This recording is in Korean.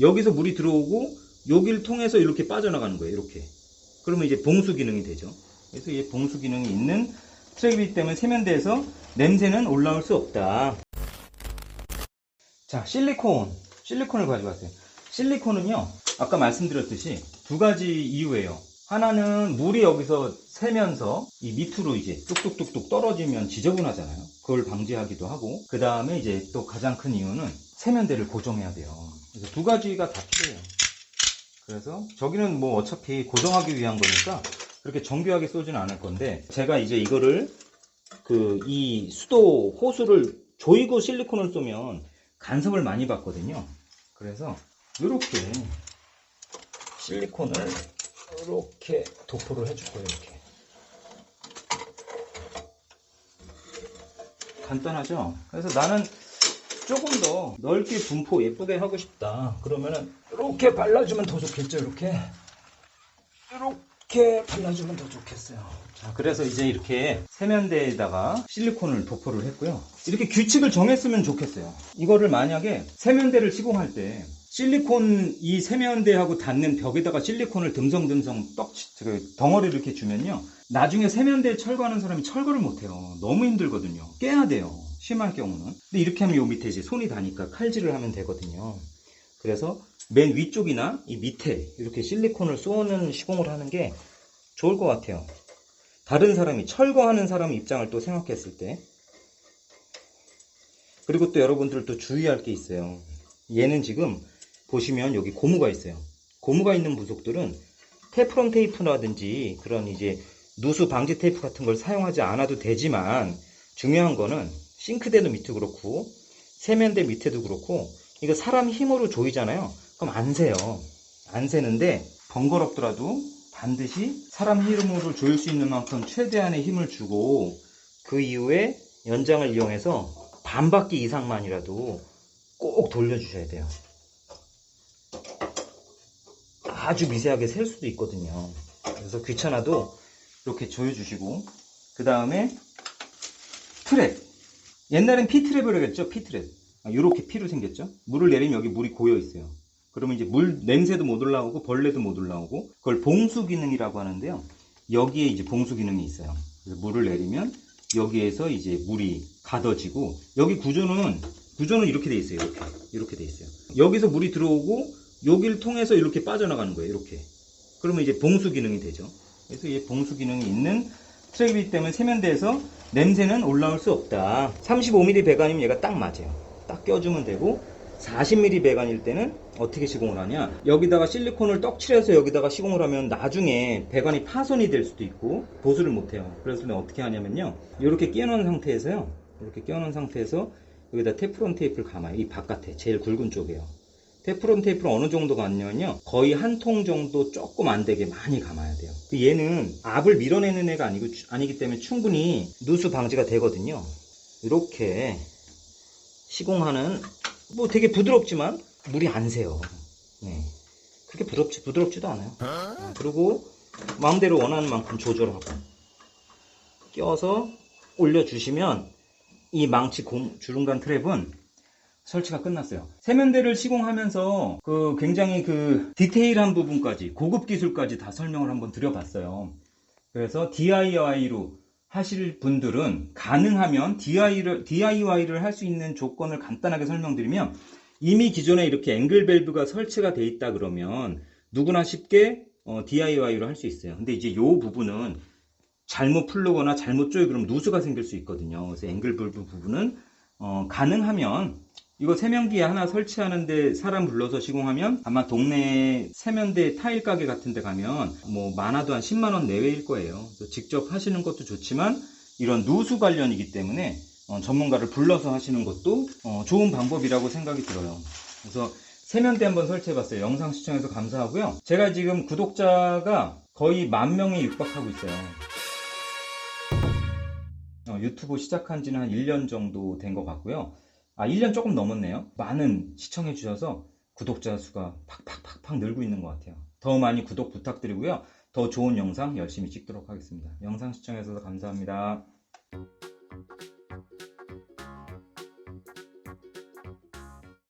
여기서 물이 들어오고 여기를 통해서 이렇게 빠져나가는 거예요. 이렇게. 그러면 이제 봉수 기능이 되죠. 그래서 이 봉수 기능이 있는 트랙이기 때문에 세면대에서 냄새는 올라올 수 없다. 자, 실리콘. 실리콘을 가져왔어요. 실리콘은요, 아까 말씀드렸듯이 두 가지 이유예요. 하나는 물이 여기서 새면서 이 밑으로 이제 뚝뚝뚝뚝 떨어지면 지저분하잖아요. 그걸 방지하기도 하고, 그 다음에 이제 또 가장 큰 이유는 세면대를 고정해야 돼요. 그래서 두 가지가 다 필요해요. 그래서 저기는 뭐 어차피 고정하기 위한 거니까 그렇게 정교하게 쏘지는 않을 건데, 제가 이제 이거를 그 이 수도 호수를 조이고 실리콘을 쏘면 간섭을 많이 받거든요. 그래서 이렇게 실리콘을 이렇게 도포를 해줄 거예요. 이렇게 간단하죠. 그래서 나는 조금 더 넓게 분포 예쁘게 하고 싶다. 그러면은 이렇게 발라주면 더 좋겠죠. 이렇게 이렇게 발라주면 더 좋겠어요. 자, 그래서 이제 이렇게 세면대에다가 실리콘을 도포를 했고요. 이렇게 규칙을 정했으면 좋겠어요. 이거를 만약에 세면대를 시공할 때 실리콘 이 세면대하고 닿는 벽에다가 실리콘을 듬성듬성 떡그 덩어리를 이렇게 주면요. 나중에 세면대에 철거하는 사람이 철거를 못해요. 너무 힘들거든요. 깨야 돼요. 심할 경우는. 근데 이렇게 하면 요 밑에 이제 손이 닿으니까 칼질을 하면 되거든요. 그래서 맨 위쪽이나 이 밑에 이렇게 실리콘을 쏘는 시공을 하는 게 좋을 것 같아요. 다른 사람이 철거하는 사람 입장을 또 생각했을 때 그리고 또 여러분들 또 주의할 게 있어요. 얘는 지금 보시면 여기 고무가 있어요. 고무가 있는 부속들은 테프론 테이프라든지 그런 이제 누수 방지 테이프 같은 걸 사용하지 않아도 되지만 중요한 거는 싱크대도 밑에 그렇고 세면대 밑에도 그렇고 이거 사람 힘으로 조이잖아요. 그럼 안 새요. 안 새는데 번거롭더라도 반드시 사람 힘으로 조일 수 있는 만큼 최대한의 힘을 주고 그 이후에 연장을 이용해서 반 바퀴 이상만이라도 꼭 돌려주셔야 돼요. 아주 미세하게 셀 수도 있거든요. 그래서 귀찮아도 이렇게 조여주시고 그 다음에 트랩 옛날엔 P트랩을 하겠죠 P트랩 이렇게 P로 생겼죠. 물을 내리면 여기 물이 고여 있어요. 그러면 이제 물 냄새도 못 올라오고 벌레도 못 올라오고 그걸 봉수 기능이라고 하는데요. 여기에 이제 봉수 기능이 있어요. 물을 내리면 여기에서 이제 물이 가둬지고 여기 구조는 구조는 이렇게 돼 있어요 이렇게. 이렇게 돼 있어요. 여기서 물이 들어오고 여기를 통해서 이렇게 빠져나가는 거예요 이렇게. 그러면 이제 봉수 기능이 되죠. 그래서 이 봉수 기능이 있는 트랙이기 때문에 세면대에서 냄새는 올라올 수 없다. 35mm 배관이면 얘가 딱 맞아요. 딱 껴주면 되고 40mm 배관일 때는 어떻게 시공을 하냐? 여기다가 실리콘을 떡칠해서 여기다가 시공을 하면 나중에 배관이 파손이 될 수도 있고 보수를 못해요. 그래서 어떻게 하냐면요. 이렇게 끼워놓은 상태에서요. 이렇게 끼워놓은 상태에서 여기다 테프론 테이프를 감아요. 이 바깥에 제일 굵은 쪽에요. 테프론 테이프를 어느 정도 감냐면요. 거의 한 통 정도 조금 안 되게 많이 감아야 돼요. 얘는 압을 밀어내는 애가 아니고, 아니기 때문에 충분히 누수 방지가 되거든요. 이렇게 시공하는 뭐 되게 부드럽지만 물이 안 새요. 네. 그렇게 부드럽지, 부드럽지도 않아요. 아, 그리고 마음대로 원하는 만큼 조절하고 껴서 올려주시면 이 망치 공, 주름간 트랩은 설치가 끝났어요. 세면대를 시공하면서 그 굉장히 그 디테일한 부분까지 고급 기술까지 다 설명을 한번 드려봤어요. 그래서 DIY로 하실 분들은 가능하면 DIY를, 할수 있는 조건을 간단하게 설명드리면 이미 기존에 이렇게 앵글 밸브가 설치가 돼 있다 그러면 누구나 쉽게 DIY로 할 수 있어요. 근데 이제 이 부분은 잘못 풀르거나 잘못 조여 그러면 누수가 생길 수 있거든요. 그래서 앵글 밸브 부분은 어, 가능하면 이거 세면기 하나 설치하는데 사람 불러서 시공하면 아마 동네 세면대 타일 가게 같은 데 가면 뭐 많아도 한 10만원 내외일 거예요. 직접 하시는 것도 좋지만 이런 누수 관련이기 때문에 어, 전문가를 불러서 하시는 것도 어, 좋은 방법이라고 생각이 들어요. 그래서 세면대 한번 설치해 봤어요. 영상 시청해서 감사하고요. 제가 지금 구독자가 거의 만 명에 육박하고 있어요. 어, 유튜브 시작한 지는 한 1년 정도 된 것 같고요. 아, 1년 조금 넘었네요. 많은 시청해 주셔서 구독자 수가 팍팍팍팍 늘고 있는 것 같아요. 더 많이 구독 부탁드리고요. 더 좋은 영상 열심히 찍도록 하겠습니다. 영상 시청해 주셔서 감사합니다.